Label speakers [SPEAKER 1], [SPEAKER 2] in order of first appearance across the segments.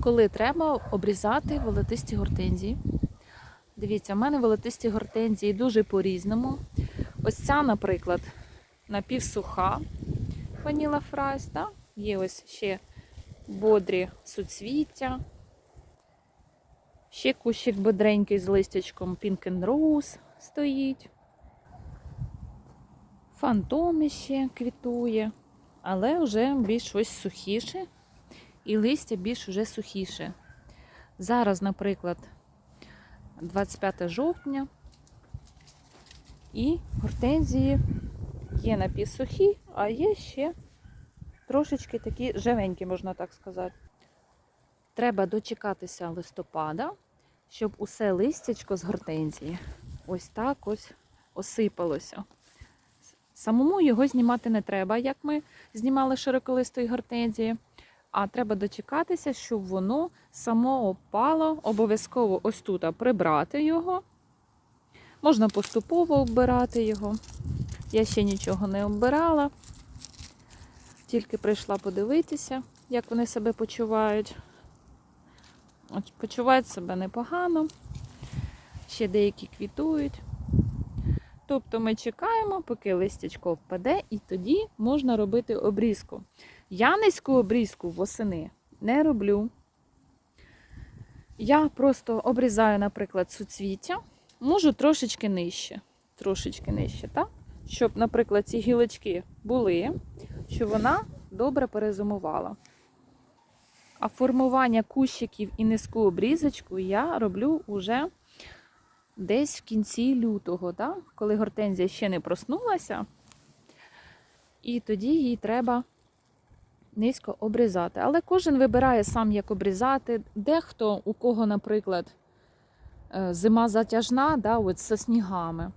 [SPEAKER 1] коли треба обрізати волотисті гортензії. Дивіться, в мене волотисті гортензії дуже по-різному. Ось ця, наприклад, напівсуха ваніла фрайс, да? є ось ще бодрі суцвіття. Ще кущик бодренький з листячком Pink and Rose стоїть. Фантом ще квітує, але вже більш щось сухіше, і листя більш уже сухіше. Зараз, наприклад, 25 жовтня, і гортензії є напівсухі, а є ще трошечки такі живенькі, можна так сказати. Треба дочекатися листопада, щоб усе листячко з гортензії ось так ось осипалося. Самому його знімати не треба, як ми знімали широколистої гортензії. А треба дочекатися, щоб воно само опало. Обов'язково ось тут прибрати його. Можна поступово оббирати його. Я ще нічого не оббирала, тільки прийшла подивитися, як вони себе почувають. Почувають себе непогано, ще деякі квітують. Тобто ми чекаємо, поки листячко впаде, і тоді можна робити обрізку. Я низьку обрізку восени не роблю. Я просто обрізаю, наприклад, суцвіття, можу трошечки нижче, трошечки нижче, так? щоб, наприклад, ці гілочки були, щоб вона добре перезимувала. А формування кущиків і низьку обрізочку я роблю уже десь в кінці лютого, да? коли гортензія ще не проснулася, і тоді їй треба низько обрізати. Але кожен вибирає сам, як обрізати. Дехто, у кого, наприклад, е, зима затяжна, да, от зі снігами.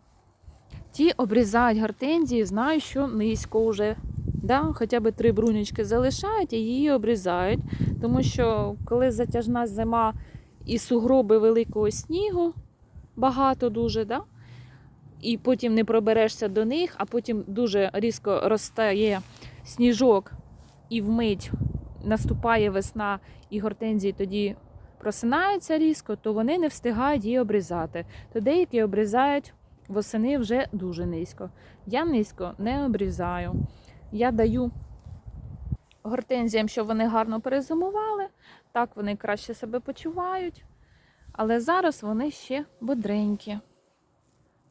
[SPEAKER 1] Ті обрізають гортензії, знають, що низько вже. Да? Хоча б три брунючки залишають і її обрізають. Тому що коли затяжна зима і сугроби великого снігу, багато дуже, да? і потім не проберешся до них, а потім дуже різко розтає сніжок і вмить наступає весна, і гортензії тоді просинаються різко, то вони не встигають її обрізати. То деякі обрізають восени вже дуже низько. Я низько не обрізаю. Я даю гортензіям, щоб вони гарно перезимували, так вони краще себе почувають. Але зараз вони ще бодренькі.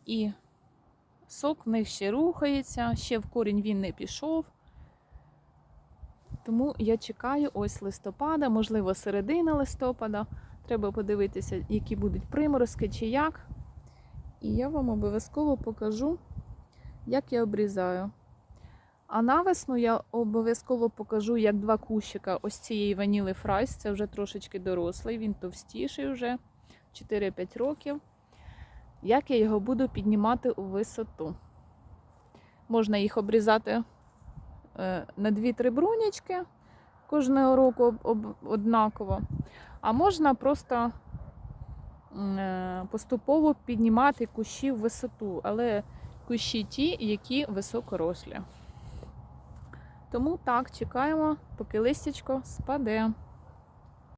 [SPEAKER 1] І сок в них ще рухається, ще в корінь він не пішов. Тому я чекаю ось листопада, можливо, середина листопада. Треба подивитися, які будуть приморозки чи як. І я вам обов'язково покажу, як я обрізаю. А навесну я обов'язково покажу, як два кущика ось цієї ваніли фрайс. Це вже трошечки дорослий, він товстіший вже 4-5 років. Як я його буду піднімати у висоту. Можна їх обрізати е, на 2-3 брунячки кожного року однаково. А можна просто е, поступово піднімати кущі в висоту, але кущі ті, які високорослі. Тому так, чекаємо, поки листячко спаде.